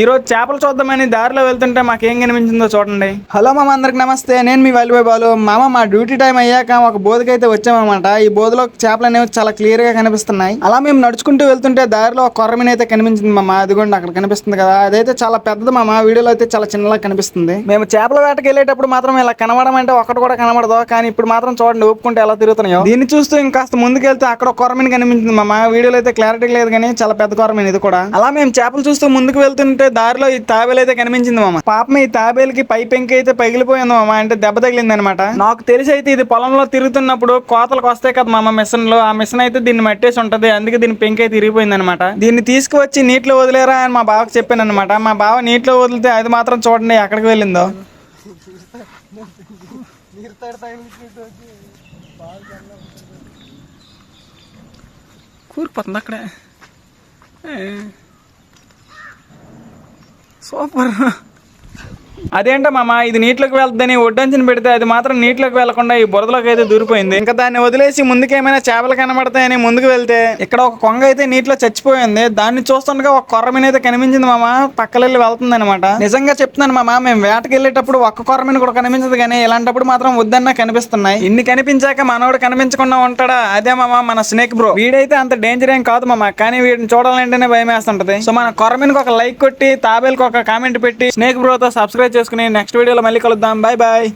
ఈ రోజు చేపలు చూద్దామని దారిలో వెళ్తుంటే మాకేం కనిపించిందో చూడండి. హలో మామ అందరికి నమస్తే. నేను మీ వాలిబాయ్ బాలు. మామ మా డ్యూటీ టైం అయ్యాక ఒక బోధకైతే వచ్చామన్నమాట. ఈ బోధలో చేపలు అనేవి చాలా క్లియర్గా కనిపిస్తున్నాయి. అలా మేము నడుచుకుంటూ వెళ్తుంటే దారిలో ఒక కొర్రమీన అయితే కనిపించింది మామ. అదిగోండి అక్కడ కనిపిస్తుంది కదా. అదైతే చాలా పెద్దది మామ. వీడియోలో అయితే చాలా చిన్నలా కనిపిస్తుంది. మేము చేపల వేటకి వెళ్ళేటప్పుడు మాత్రం ఇలా కనబడడం అంటే ఒకటి కూడా కనబడదు. కానీ ఇప్పుడు మాత్రం చూడండి ఊపుకుంటే ఎలా తిరుగుతున్నాయో. దీన్ని చూస్తూ ఇంకాస్త ముందుకెళ్తే అక్కడ ఒక కనిపించింది మామ. వీడియోలో అయితే క్లారిటీ లేదు కానీ చాలా పెద్ద కొరమీన ఇది కూడా. అలా మేము చేపలు చూస్తూ ముందుకు వెళ్తుంటే దారిలో ఈ తాబేలు అయితే కనిపించింది మామ. పాపం ఈ తాబేలుకి పై పెంకి అయితే పగిలిపోయింది మామ. అంటే దెబ్బ తగిలింది అనమాట నాకు తెలిసి అయితే ఇది పొలంలో తిరుగుతున్నప్పుడు కోతలకు వస్తాయి కదా మామ మిషన్లో ఆ మిషన్ అయితే దీన్ని మట్టేసి ఉంటది. అందుకే దీని పెంకి అయితే ఇరిగిపోయింది అనమాట దీన్ని తీసుకువచ్చి నీటిలో వదిలేరా అని మా బావకి చెప్పాను అనమాట మా బావ నీటిలో వదిలితే అది మాత్రం చూడండి ఎక్కడికి వెళ్ళిందో. కూరిపోతుంది అక్కడే. சூப்பர் అదేంట మామ ఇది నీటిలోకి వెళ్తుందని ఒడ్డంచిన పెడితే అది మాత్రం నీటిలోకి వెళ్ళకుండా ఈ బురదలోకి అయితే దూరిపోయింది. ఇంకా దాన్ని వదిలేసి ముందుకేమైనా చేపలు కనబడతాయని ముందుకు వెళ్తే ఇక్కడ ఒక కొంగ అయితే నీటిలో చచ్చిపోయింది. దాన్ని చూస్తుండగా ఒక కొర్రమీన అయితే కనిపించింది మామ పక్కలెళ్ళి వెళ్తుంది అనమాట నిజంగా చెప్తున్నాను మామ మేము వేటకి వెళ్ళేటప్పుడు ఒక్క కొర్రమీన కూడా కనిపించదు కానీ ఇలాంటప్పుడు మాత్రం వద్దన్నా కనిపిస్తున్నాయి. ఇన్ని కనిపించాక మనోడు కనిపించకుండా ఉంటాడా? అదే మామ మన స్నేక్ బ్రో. వీడైతే అంత డేంజర్ ఏం కాదు మామ కానీ వీడిని చూడాలంటేనే భయం వేస్తుంటది సో మన కొరమీనికి ఒక లైక్ కొట్టి తాబేలకు ఒక కామెంట్ పెట్టి స్నేక్ బ్రోతో సబ్స్క్రైబ్ చేసుకుని నెక్స్ట్ వీడియోలో మళ్ళీ కలుద్దాం. Bye bye